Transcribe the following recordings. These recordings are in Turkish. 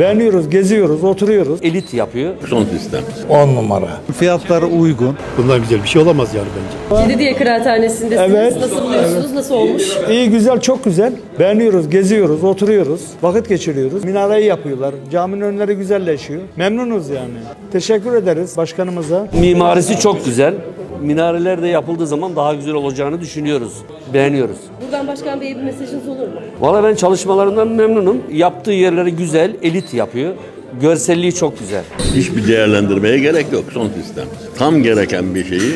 Beğeniyoruz, geziyoruz, oturuyoruz. elit yapıyor. Son sistem. 10 numara. Fiyatları uygun. Bundan güzel bir şey olamaz yani bence. Yedi Kıraathanesi'ndesiniz. Evet. Nasıl buluyorsunuz? Nasıl olmuş? İyi, güzel, çok güzel. Beğeniyoruz, geziyoruz, oturuyoruz. Vakit geçiriyoruz. Minareyi yapıyorlar. Caminin önleri güzelleşiyor. Memnunuz yani. Teşekkür ederiz başkanımıza. Mimarisi çok güzel. Minareler de yapıldığı zaman daha güzel olacağını düşünüyoruz. Beğeniyoruz. Buradan Başkan Bey'e bir mesajınız olur mu? Valla ben çalışmalarından memnunum. Yaptığı yerleri güzel, elit yapıyor. Görselliği çok güzel. Hiçbir değerlendirmeye gerek yok. Son sistem. Tam gereken bir şeyi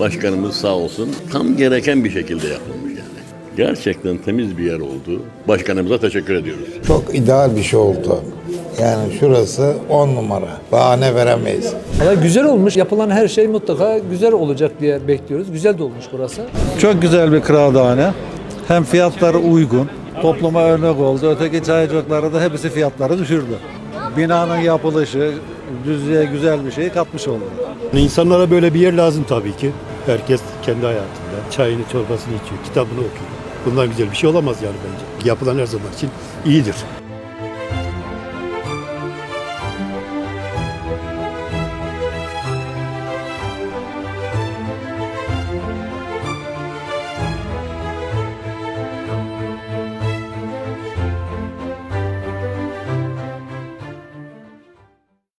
başkanımız sağ olsun tam gereken bir şekilde yapılmış yani. Gerçekten temiz bir yer oldu. Başkanımıza teşekkür ediyoruz. Çok ideal bir şey oldu. Yani şurası 10 numara. Bahane veremeyiz. Valla güzel olmuş. Yapılan her şey mutlaka güzel olacak diye bekliyoruz. Güzel de olmuş burası. Çok güzel bir kıraathane. Hem fiyatları uygun. Topluma örnek oldu. Öteki çaycılıkları da hepsi fiyatları düşürdü. Binanın yapılışı, düzlüğe güzel bir şey katmış oldu. İnsanlara böyle bir yer lazım tabii ki. Herkes kendi hayatında çayını çorbasını içiyor, kitabını okuyor. Bundan güzel bir şey olamaz yani bence. Yapılan her zaman için iyidir.